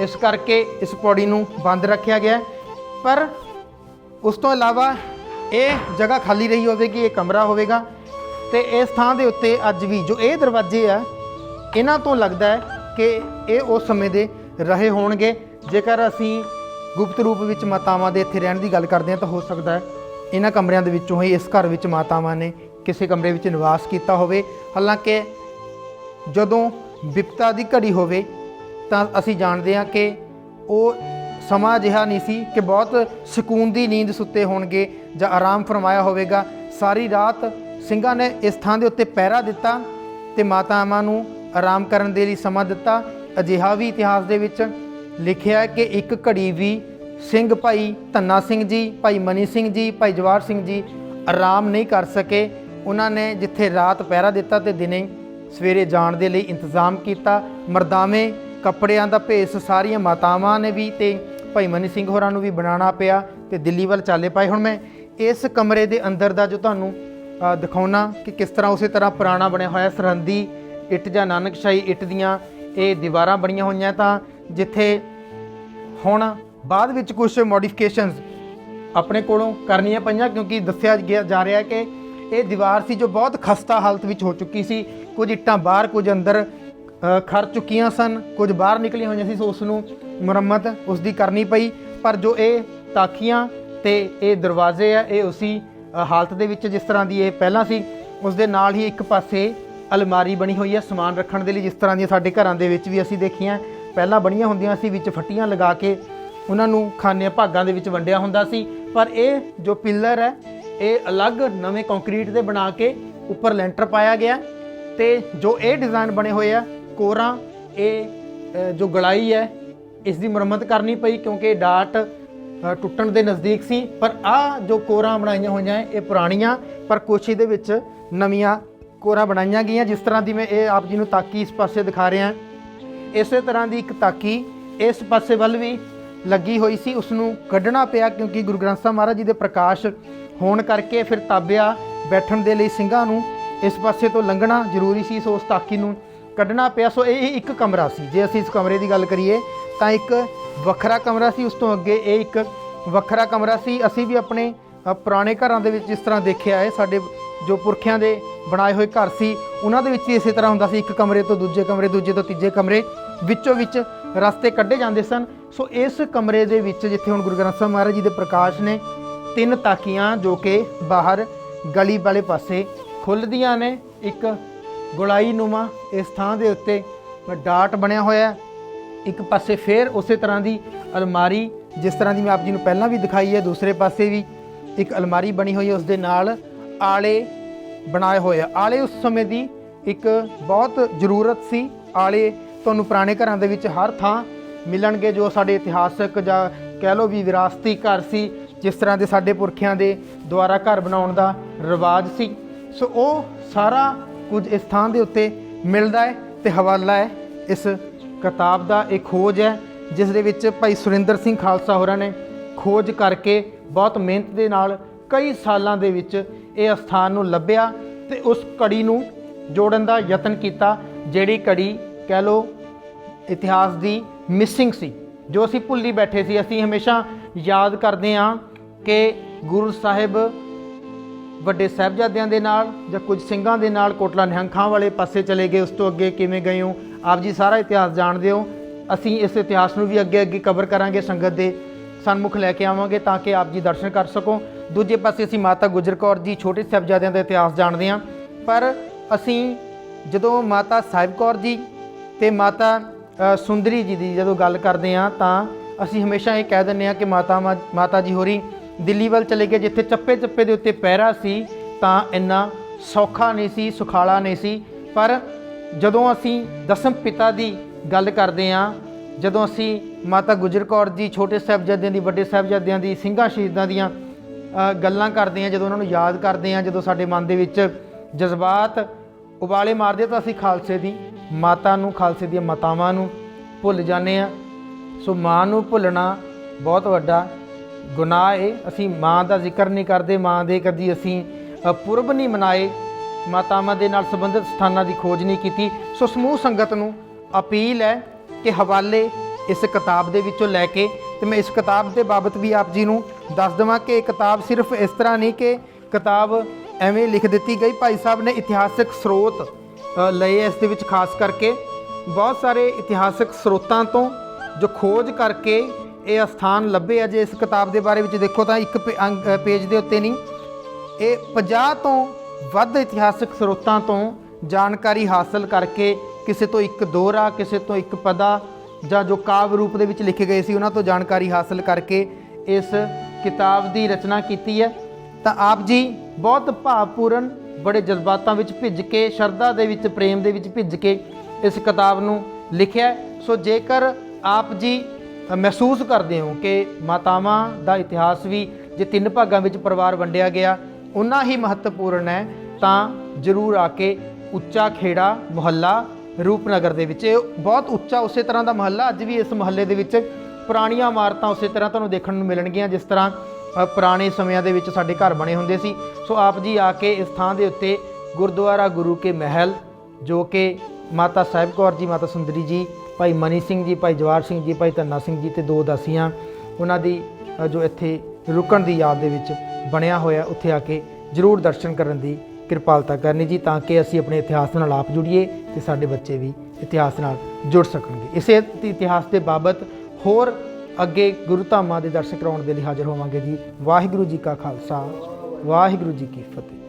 ਇਸ ਕਰਕੇ ਇਸ ਪੌੜੀ ਨੂੰ ਬੰਦ ਰੱਖਿਆ ਗਿਆ ਪਰ ਉਸ ਤੋਂ ਇਲਾਵਾ ਇਹ ਜਗ੍ਹਾ ਖਾਲੀ ਰਹੀ ਹੋਵੇਗੀ, ਇਹ ਕਮਰਾ ਹੋਵੇਗਾ। ਤੇ ਇਸ ਥਾਂ ਦੇ ਉੱਤੇ ਅੱਜ ਵੀ ਜੋ ਇਹ ਦਰਵਾਜ਼ੇ ਆ, ਇਹਨਾਂ ਤੋਂ ਲੱਗਦਾ ਹੈ ਕਿ ਇਹ ਉਸ ਸਮੇਂ ਦੇ ਰਹੇ ਹੋਣਗੇ। ਜੇਕਰ ਅਸੀਂ ਗੁਪਤ ਰੂਪ ਵਿੱਚ ਮਾਤਾਵਾਂ ਦੇ ਇੱਥੇ ਰਹਿਣ ਦੀ ਗੱਲ ਕਰਦੇ ਹਾਂ ਤਾਂ ਹੋ ਸਕਦਾ ਹੈ ਇਹਨਾਂ ਕਮਰਿਆਂ ਦੇ ਵਿੱਚੋਂ ਹੀ ਇਸ ਘਰ ਵਿੱਚ ਮਾਤਾਵਾਂ ਨੇ ਕਿਸੇ ਕਮਰੇ ਵਿੱਚ ਨਿਵਾਸ ਕੀਤਾ ਹੋਵੇ। ਹਾਲਾਂਕਿ ਜਦੋਂ ਵਿਪਤਾ ਦੀ ਘੜੀ ਹੋਵੇ ਤਾਂ ਅਸੀਂ ਜਾਣਦੇ ਹਾਂ ਕਿ ਉਹ ਸਮਾਂ ਅਜਿਹਾ ਨਹੀਂ ਸੀ ਕਿ ਬਹੁਤ ਸਕੂਨ ਦੀ ਨੀਂਦ ਸੁੱਤੇ ਹੋਣਗੇ ਜਾਂ ਆਰਾਮ ਫਰਮਾਇਆ ਹੋਵੇਗਾ। ਸਾਰੀ ਰਾਤ ਸਿੰਘਾਂ ਨੇ ਇਸ ਥਾਂ ਦੇ ਉੱਤੇ ਪਹਿਰਾ ਦਿੱਤਾ ਤੇ ਮਾਤਾਵਾਂ ਨੂੰ ਆਰਾਮ ਕਰਨ ਦੇ ਲਈ ਸਮਾਂ ਦਿੱਤਾ। ਅਜਿਹਾ ਵੀ ਇਤਿਹਾਸ ਦੇ ਵਿੱਚ ਲਿਖਿਆ ਹੈ ਕਿ ਇੱਕ ਘੜੀ ਵੀ ਸਿੰਘ ਭਾਈ ਧੰਨਾ ਸਿੰਘ ਜੀ, ਭਾਈ ਮਨੀ ਸਿੰਘ ਜੀ, ਭਾਈ ਜਵਾਰ ਸਿੰਘ ਜੀ ਆਰਾਮ ਨਹੀਂ ਕਰ ਸਕੇ। ਉਹਨਾਂ ਨੇ ਜਿੱਥੇ ਰਾਤ ਪਹਿਰਾ ਦਿੱਤਾ ਤੇ ਦਿਨੇ ਸਵੇਰੇ ਜਾਣ ਦੇ ਲਈ ਇੰਤਜ਼ਾਮ ਕੀਤਾ। ਮਰਦਾਵੇਂ ਕੱਪੜਿਆਂ ਦਾ ਭੇਸ ਸਾਰੀਆਂ ਮਾਤਾਵਾਂ ਨੇ ਵੀ ਤੇ ਭਾਈ ਮਨੀ ਸਿੰਘ ਹੋਰਾਂ ਨੂੰ ਵੀ ਬਣਾਉਣਾ ਪਿਆ ਤੇ ਦਿੱਲੀ ਵੱਲ ਚਾਲੇ ਪਾਏ। ਹੁਣ ਮੈਂ ਇਸ ਕਮਰੇ ਦੇ ਅੰਦਰ ਦਾ ਜੋ ਤੁਹਾਨੂੰ ਦਿਖਾਉਣਾ ਕਿ ਕਿਸ ਤਰ੍ਹਾਂ ਉਸੇ ਤਰ੍ਹਾਂ ਪੁਰਾਣਾ ਬਣਿਆ ਹੋਇਆ ਸਰਹੰਦੀ, ਇੱਟ ਜਾਂ ਨਾਨਕਸ਼ਾਹੀ ਇੱਟ ਦੀਆਂ ਇਹ ਦੀਵਾਰਾਂ ਬਣੀਆਂ ਹੋਈਆਂ ਤਾਂ ਜਿੱਥੇ ਹੁਣ ਬਾਅਦ ਵਿੱਚ ਕੁਝ ਮੋਡੀਫਿਕੇਸ਼ਨਸ ਆਪਣੇ ਕੋਲੋਂ ਕਰਨੀਆਂ ਪਈਆਂ ਕਿਉਂਕਿ ਦੱਸਿਆ ਗਿਆ, ਜਾ ਰਿਹਾ ਹੈ ਕਿ ਇਹ ਦੀਵਾਰ ਸੀ ਜੋ ਬਹੁਤ ਖਸਤਾ ਹਾਲਤ ਵਿੱਚ ਹੋ ਚੁੱਕੀ ਸੀ। ਕੁਝ ਇੱਟਾਂ ਬਾਹਰ, ਕੁਝ ਅੰਦਰ ਖਰ ਚੁੱਕੀਆਂ ਸਨ। ਕੁਝ ਬਾਹਰ ਨਿਕਲੀਆਂ ਹੋਈਆਂ ਸੀ, ਸੋ ਉਸ ਨੂੰ ਮੁਰੰਮਤ ਉਸ ਦੀ ਕਰਨੀ ਪਈ। ਪਰ ਜੋ ਇਹ ਤਾਕੀਆਂ ਤੇ ਇਹ ਦਰਵਾਜ਼ੇ ਆ, ਇਹ ਉਸੀ ਹਾਲਤ ਦੇ ਵਿੱਚ ਜਿਸ ਤਰ੍ਹਾਂ ਦੀ ਇਹ ਪਹਿਲਾਂ ਸੀ ਉਸ ਦੇ ਨਾਲ ਹੀ ਇੱਕ ਪਾਸੇ ਅਲਮਾਰੀ ਬਣੀ ਹੋਈ ਹੈ ਸਮਾਨ ਰੱਖਣ ਦੇ ਲਈ, ਜਿਸ ਤਰ੍ਹਾਂ ਦੀਆਂ ਸਾਡੇ ਘਰਾਂ ਦੇ ਵਿੱਚ ਵੀ ਅਸੀਂ ਦੇਖੀਆਂ। ਪਹਿਲਾਂ ਬਣੀਆਂ ਹੁੰਦੀਆਂ ਸੀ, ਵਿੱਚ ਫੱਟੀਆਂ ਲਗਾ ਕੇ ਉਹਨਾਂ ਨੂੰ ਖਾਨੇ ਭਾਗਾਂ ਦੇ ਵਿੱਚ ਵੰਡਿਆ ਹੁੰਦਾ ਸੀ। ਪਰ ਇਹ ਜੋ ਪਿੱਲਰ ਹੈ, ਇਹ ਅਲੱਗ ਨਵੇਂ ਕੰਕਰੀਟ ਦੇ ਬਣਾ ਕੇ ਉੱਪਰ ਲੈਂਟਰ ਪਾਇਆ ਗਿਆ ਤੇ ਜੋ ਇਹ ਡਿਜ਼ਾਈਨ ਬਣੇ ਹੋਏ ਆ ਕੋਰਾਂ, ਇਹ ਜੋ ਗਲਾਈ ਹੈ, ਇਸ ਦੀ ਮੁਰੰਮਤ ਕਰਨੀ ਪਈ ਕਿਉਂਕਿ ਇਹ ਡਾਟ ਟੁੱਟਣ ਦੇ ਨਜ਼ਦੀਕ ਸੀ। ਪਰ ਆ ਜੋ ਕੋਰਾਂ ਬਣਾਈਆਂ ਹੋਈਆਂ ਇਹ ਪੁਰਾਣੀਆਂ, ਪਰ ਕੁਛ ਇਹਦੇ ਵਿੱਚ ਨਵੀਆਂ ਕੋਰਾਂ ਬਣਾਈਆਂ ਗਈਆਂ, ਜਿਸ ਤਰ੍ਹਾਂ ਦੀ ਮੈਂ ਇਹ ਆਪ ਜੀ ਨੂੰ ਤਾਕੀ ਇਸ ਪਾਸੇ ਦਿਖਾ ਰਿਹਾ। ਇਸੇ ਤਰ੍ਹਾਂ ਦੀ ਇੱਕ ਤਾਕੀ ਇਸ ਪਾਸੇ ਵੱਲ ਵੀ ਲੱਗੀ ਹੋਈ ਸੀ। ਉਸ ਨੂੰ ਕੱਢਣਾ ਪਿਆ ਕਿਉਂਕਿ ਗੁਰੂ ਗ੍ਰੰਥ ਸਾਹਿਬ ਮਹਾਰਾਜ ਜੀ ਦੇ ਪ੍ਰਕਾਸ਼ ਹੋਣ ਕਰਕੇ ਫਿਰ ਤਾਬਿਆ ਬੈਠਣ ਦੇ ਲਈ ਸਿੰਘਾਂ ਨੂੰ ਇਸ ਪਾਸੇ ਤੋਂ ਲੰਘਣਾ ਜ਼ਰੂਰੀ ਸੀ। ਸੋ ਉਸ ਤਾਕੀ ਨੂੰ ਕੱਢਣਾ ਪਿਆ, ਸੋ ਇਹ ਇੱਕ ਕਮਰਾ ਸੀ। ਜੇ ਅਸੀਂ ਇਸ ਕਮਰੇ ਦੀ ਗੱਲ ਕਰੀਏ, ਤਾਂ ਇੱਕ ਵੱਖਰਾ ਕਮਰਾ ਸੀ, ਉਸ ਤੋਂ ਅੱਗੇ ਇਹ ਇੱਕ ਵੱਖਰਾ ਕਮਰਾ ਸੀ। ਅਸੀਂ ਵੀ ਆਪਣੇ ਪੁਰਾਣੇ ਘਰਾਂ ਦੇ ਵਿੱਚ ਜਿਸ ਤਰ੍ਹਾਂ ਦੇਖਿਆ ਹੈ, ਸਾਡੇ ਜੋ ਪੁਰਖਿਆਂ ਦੇ ਬਣਾਏ ਹੋਏ ਘਰ ਸੀ, ਉਹਨਾਂ ਦੇ ਵਿੱਚ ਵੀ ਇਸੇ ਤਰ੍ਹਾਂ ਹੁੰਦਾ ਸੀ, ਇੱਕ ਕਮਰੇ ਤੋਂ ਦੂਜੇ ਕਮਰੇ, ਦੂਜੇ ਤੋਂ ਤੀਜੇ ਕਮਰੇ, ਵਿੱਚੋਂ ਵਿੱਚ ਰਸਤੇ ਕੱਢੇ ਜਾਂਦੇ ਸਨ। ਸੋ ਇਸ ਕਮਰੇ ਦੇ ਵਿੱਚ ਜਿੱਥੇ ਹੁਣ ਗੁਰੂ ਗ੍ਰੰਥ ਸਾਹਿਬ ਮਹਾਰਾਜ ਜੀ ਦੇ ਪ੍ਰਕਾਸ਼ ਨੇ ਤਿੰਨ ਤਾਕੀਆਂ ਜੋ ਕਿ ਬਾਹਰ ਗਲੀ ਵਾਲੇ ਪਾਸੇ ਖੁੱਲਦੀਆਂ ਨੇ, ਇੱਕ ਗੁਲਾਈ ਨੂਮਾ ਇਸ ਥਾਂ ਦੇ ਉੱਤੇ ਡਾਟ ਬਣਿਆ ਹੋਇਆ ਹੈ। ਇੱਕ ਪਾਸੇ ਫੇਰ ਉਸੇ ਤਰ੍ਹਾਂ ਦੀ ਅਲਮਾਰੀ, ਜਿਸ ਤਰ੍ਹਾਂ ਦੀ ਮੈਂ ਆਪ ਜੀ ਨੂੰ ਪਹਿਲਾਂ ਵੀ ਦਿਖਾਈ ਹੈ, ਦੂਸਰੇ ਪਾਸੇ ਵੀ ਇੱਕ ਅਲਮਾਰੀ ਬਣੀ ਹੋਈ ਹੈ ਉਸ ਦੇ ਨਾਲ ਆਲੇ ਬਣਾਏ ਹੋਏ ਆ। ਆਲੇ ਉਸ ਸਮੇਂ ਦੀ ਇੱਕ ਬਹੁਤ ਜ਼ਰੂਰਤ ਸੀ। ਆਲੇ ਤੁਹਾਨੂੰ ਪੁਰਾਣੇ ਘਰਾਂ ਦੇ ਵਿੱਚ ਹਰ ਥਾਂ ਮਿਲਣਗੇ, ਜੋ ਸਾਡੇ ਇਤਿਹਾਸਕ ਜਾਂ ਕਹਿ ਲਓ ਵੀ ਵਿਰਾਸਤੀ ਘਰ ਸੀ, ਜਿਸ ਤਰ੍ਹਾਂ ਦੇ ਸਾਡੇ ਪੁਰਖਿਆਂ ਦੇ ਦੁਆਰਾ ਘਰ ਬਣਾਉਣ ਦਾ ਰਿਵਾਜ ਸੀ। ਸੋ ਉਹ ਸਾਰਾ ਕੁਝ ਇਸ ਥਾਂ ਦੇ ਉੱਤੇ ਮਿਲਦਾ ਹੈ ਤੇ ਹਵਾਲਾ ਹੈ। ਇਸ ਕਿਤਾਬ ਦਾ ਇਹ ਖੋਜ ਹੈ, ਜਿਸ ਦੇ ਵਿੱਚ ਭਾਈ ਸੁਰਿੰਦਰ ਸਿੰਘ ਖਾਲਸਾ ਹੋਰਾਂ ਨੇ ਖੋਜ ਕਰਕੇ ਬਹੁਤ ਮਿਹਨਤ ਦੇ ਨਾਲ ਕਈ ਸਾਲਾਂ ਦੇ ਵਿੱਚ ਇਹ ਅਸਥਾਨ ਨੂੰ ਲੱਭਿਆ ਤੇ ਉਸ ਕੜੀ ਨੂੰ ਜੋੜਨ ਦਾ ਯਤਨ ਕੀਤਾ, ਜਿਹੜੀ ਕੜੀ ਕਹਿ ਲੋ ਇਤਿਹਾਸ ਦੀ ਮਿਸਿੰਗ ਸੀ, ਜੋ ਅਸੀਂ ਭੁੱਲੀ ਬੈਠੇ ਸੀ। ਅਸੀਂ ਹਮੇਸ਼ਾ ਯਾਦ ਕਰਦੇ ਹਾਂ ਕਿ ਗੁਰੂ ਸਾਹਿਬ ਵੱਡੇ ਸਾਹਿਬਜ਼ਾਦਿਆਂ ਦੇ ਨਾਲ ਜਾਂ ਕੁਝ ਸਿੰਘਾਂ ਦੇ ਨਾਲ ਕੋਟਲਾ ਨਿਹੰਖਾਂ ਵਾਲੇ ਪਾਸੇ ਚਲੇ ਗਏ, ਉਸ ਤੋਂ ਅੱਗੇ ਕਿਵੇਂ ਗਏ ਹੋ? ਆਪ ਜੀ ਸਾਰਾ ਇਤਿਹਾਸ ਜਾਣਦੇ ਹੋ। ਅਸੀਂ ਇਸ ਇਤਿਹਾਸ ਨੂੰ ਵੀ ਅੱਗੇ ਅੱਗੇ ਕਵਰ ਕਰਾਂਗੇ, ਸੰਗਤ ਦੇ ਸਨਮੁਖ ਲੈ ਕੇ ਆਵਾਂਗੇ ਤਾਂ ਕਿ ਆਪ ਜੀ ਦਰਸ਼ਨ ਕਰ ਸਕੋ। ਦੂਜੇ ਪਾਸੇ ਅਸੀਂ ਮਾਤਾ ਗੁਜਰ ਕੌਰ ਜੀ ਛੋਟੇ ਸਾਹਿਬਜ਼ਾਦਿਆਂ ਦਾ ਇਤਿਹਾਸ ਜਾਣਦੇ ਹਾਂ। ਪਰ ਅਸੀਂ ਜਦੋਂ ਮਾਤਾ ਸਾਹਿਬ ਕੌਰ ਜੀ ਤੇ ਮਾਤਾ ਸੁੰਦਰੀ ਜੀ ਦੀ ਜਦੋਂ ਗੱਲ ਕਰਦੇ ਹਾਂ ਤਾਂ ਅਸੀਂ ਹਮੇਸ਼ਾ ਇਹ ਕਹਿ ਦਿੰਦੇ ਹਾਂ ਕਿ ਮਾਤਾ ਮਾ- ਮਾਤਾ ਜੀ ਹੋਰੀ ਦਿੱਲੀ ਵੱਲ ਚਲੇ ਗਏ, ਜਿੱਥੇ ਚੱਪੇ ਚੱਪੇ ਦੇ ਉੱਤੇ ਪਹਿਰਾ ਸੀ, ਤਾਂ ਇੰਨਾ ਸੌਖਾ ਨਹੀਂ ਸੀ, ਸੁਖਾਲਾ ਨਹੀਂ ਸੀ। ਪਰ ਜਦੋਂ ਅਸੀਂ ਦਸਮ ਪਿਤਾ ਦੀ ਗੱਲ ਕਰਦੇ ਹਾਂ, ਜਦੋਂ ਅਸੀਂ ਮਾਤਾ ਗੁਜਰ ਕੌਰ ਜੀ, ਛੋਟੇ ਸਾਹਿਬਜ਼ਾਦਿਆਂ ਦੀ, ਵੱਡੇ ਸਾਹਿਬਜ਼ਾਦਿਆਂ ਦੀ, ਸਿੰਘਾਂ ਸ਼ਹੀਦਾਂ ਦੀਆਂ ਗੱਲਾਂ ਕਰਦੇ ਹਾਂ, ਜਦੋਂ ਉਹਨਾਂ ਨੂੰ ਯਾਦ ਕਰਦੇ ਹਾਂ, ਜਦੋਂ ਸਾਡੇ ਮਨ ਦੇ ਵਿੱਚ ਜਜ਼ਬਾਤ ਉਬਾਲੇ ਮਾਰਦੇ ਤਾਂ ਅਸੀਂ ਖਾਲਸੇ ਦੀ ਮਾਤਾ ਨੂੰ, ਖਾਲਸੇ ਦੀਆਂ ਮਾਤਾਵਾਂ ਨੂੰ ਭੁੱਲ ਜਾਂਦੇ ਆ ਸੋ ਮਾਂ ਨੂੰ ਭੁੱਲਣਾ ਬਹੁਤ ਵੱਡਾ ਗੁਨਾਹ ਹੈ ਅਸੀਂ ਮਾਂ ਦਾ ਜ਼ਿਕਰ ਨਹੀਂ ਕਰਦੇ, ਮਾਂ ਦੇ ਕਦੀ ਅਸੀਂ ਪੁਰਬ ਨਹੀਂ ਮਨਾਏ। ਮਾਤਾਵਾਂ ਦੇ ਨਾਲ ਸੰਬੰਧਿਤ ਸਥਾਨਾਂ ਦੀ ਖੋਜ ਨਹੀਂ ਕੀਤੀ। ਸੋ ਸਮੂਹ ਸੰਗਤ ਨੂੰ ਅਪੀਲ ਹੈ ਕਿ ਹਵਾਲੇ ਇਸ ਕਿਤਾਬ ਦੇ ਵਿੱਚੋਂ ਲੈ ਕੇ, ਤੇ ਮੈਂ ਇਸ ਕਿਤਾਬ ਦੇ ਬਾਬਤ ਵੀ ਆਪ ਜੀ ਨੂੰ ਦੱਸ ਦੇਵਾਂ ਕਿ ਇਹ ਕਿਤਾਬ ਸਿਰਫ ਇਸ ਤਰ੍ਹਾਂ ਨਹੀਂ ਕਿ ਕਿਤਾਬ ਐਵੇਂ ਲਿਖ ਦਿੱਤੀ ਗਈ। ਭਾਈ ਸਾਹਿਬ ਨੇ ਇਤਿਹਾਸਕ ਸਰੋਤ ਲਏ ਇਸ ਦੇ ਵਿੱਚ, ਖਾਸ ਕਰਕੇ ਬਹੁਤ ਸਾਰੇ ਇਤਿਹਾਸਕ ਸਰੋਤਾਂ ਤੋਂ ਜੋ ਖੋਜ ਕਰਕੇ ਇਹ ਅਸਥਾਨ ਲੱਭੇ ਆ ਜੇ ਇਸ ਕਿਤਾਬ ਦੇ ਬਾਰੇ ਵਿੱਚ ਦੇਖੋ ਤਾਂ ਇੱਕ ਪੇ- ਅੰਗ- ਪੇਜ ਦੇ ਉੱਤੇ ਨਹੀਂ। ਇਹ 50 ਤੋਂ ਵੱਧ ਇਤਿਹਾਸਕ ਸਰੋਤਾਂ ਤੋਂ ਜਾਣਕਾਰੀ ਹਾਸਲ ਕਰਕੇ ਕਿਸੇ ਤੋਂ ਇੱਕ ਦੋਹਰਾ ਕਿਸੇ ਤੋਂ ਇੱਕ ਪਦਾ ਜਾਂ ਜੋ ਕਾਵਿ ਰੂਪ ਦੇ ਵਿੱਚ ਲਿਖੇ ਗਏ ਸੀ ਉਹਨਾਂ ਤੋਂ ਜਾਣਕਾਰੀ ਹਾਸਲ ਕਰਕੇ ਇਸ ਕਿਤਾਬ ਦੀ ਰਚਨਾ ਕੀਤੀ ਹੈ। ਤਾਂ ਆਪ ਜੀ ਬਹੁਤ ਭਾਵਪੂਰਨ, ਬੜੇ ਜਜ਼ਬਾਤਾਂ ਵਿੱਚ ਭਿੱਜ ਕੇ, ਸ਼ਰਧਾ ਦੇ ਵਿੱਚ, ਪ੍ਰੇਮ ਦੇ ਵਿੱਚ ਭਿੱਜ ਕੇ ਇਸ ਕਿਤਾਬ ਨੂੰ ਲਿਖਿਆ ਸੋ ਜੇਕਰ ਆਪ ਜੀ ਮਹਿਸੂਸ ਕਰਦੇ ਹੋ ਕਿ ਮਾਤਾਵਾਂ ਦਾ ਇਤਿਹਾਸ ਵੀ ਜੇ ਤਿੰਨ ਭਾਗਾਂ ਵਿੱਚ ਪਰਿਵਾਰ ਵੰਡਿਆ ਗਿਆ ਉਨਾ ਹੀ ਮਹੱਤਵਪੂਰਨ ਹੈ, ਤਾਂ ਜ਼ਰੂਰ ਆ ਕੇ ਉੱਚਾ ਖੇੜਾ ਮੁਹੱਲਾ ਰੂਪਨਗਰ ਦੇ ਵਿੱਚ। ਇਹ ਬਹੁਤ ਉੱਚਾ ਉਸੇ ਤਰ੍ਹਾਂ ਦਾ ਮੁਹੱਲਾ, ਅੱਜ ਵੀ ਇਸ ਮੁਹੱਲੇ ਦੇ ਵਿੱਚ ਪੁਰਾਣੀਆਂ ਇਮਾਰਤਾਂ ਉਸੇ ਤਰ੍ਹਾਂ ਤੁਹਾਨੂੰ ਦੇਖਣ ਨੂੰ ਮਿਲਣਗੀਆਂ, ਜਿਸ ਤਰ੍ਹਾਂ ਪੁਰਾਣੇ ਸਮਿਆਂ ਦੇ ਵਿੱਚ ਸਾਡੇ ਘਰ ਬਣੇ ਹੁੰਦੇ ਸੀ। ਸੋ ਆਪ ਜੀ ਆ ਕੇ ਇਸ ਥਾਂ ਦੇ ਉੱਤੇ ਗੁਰਦੁਆਰਾ ਗੁਰੂ ਕੇ ਮਹਿਲ, ਜੋ ਕਿ ਮਾਤਾ ਸਾਹਿਬ ਕੌਰ ਜੀ, ਮਾਤਾ ਸੁੰਦਰੀ ਜੀ ਭਾਈ ਮਨੀ ਸਿੰਘ ਜੀ, ਭਾਈ ਜਵਾਰ ਸਿੰਘ ਜੀ, ਭਾਈ ਧੰਨਾ ਸਿੰਘ ਜੀ ਤੇ ਦੋ ਦਾਸੀਆਂ ਉਹਨਾਂ ਦੀ ਜੋ ਇੱਥੇ ਰੁਕਣ ਦੀ ਯਾਦ ਦੇ ਵਿੱਚ ਬਣਿਆ ਹੋਇਆ, ਉੱਥੇ ਆ ਕੇ ਜ਼ਰੂਰ ਦਰਸ਼ਨ ਕਰਨ ਦੀ ਕਿਰਪਾਲਤਾ ਕਰਨੀ ਜੀ ਤਾਂ ਕਿ ਅਸੀਂ ਆਪਣੇ ਇਤਿਹਾਸ ਨਾਲ ਆਪ ਜੁੜੀਏ ਤੇ ਸਾਡੇ ਬੱਚੇ ਵੀ ਇਤਿਹਾਸ ਨਾਲ ਜੁੜ ਸਕਣਗੇ। ਇਸੇ ਇਤਿਹਾਸ ਦੇ ਬਾਬਤ ਹੋਰ ਅੱਗੇ ਗੁਰੂ ਧਾਮਾਂ ਦੇ ਦਰਸ਼ਨ ਕਰਾਉਣ ਦੇ ਲਈ ਹਾਜ਼ਰ ਹੋਵਾਂਗੇ ਜੀ। ਵਾਹਿਗੁਰੂ ਜੀ ਕਾ ਖਾਲਸਾ, ਵਾਹਿਗੁਰੂ ਜੀ ਕੀ ਫਤਿਹ।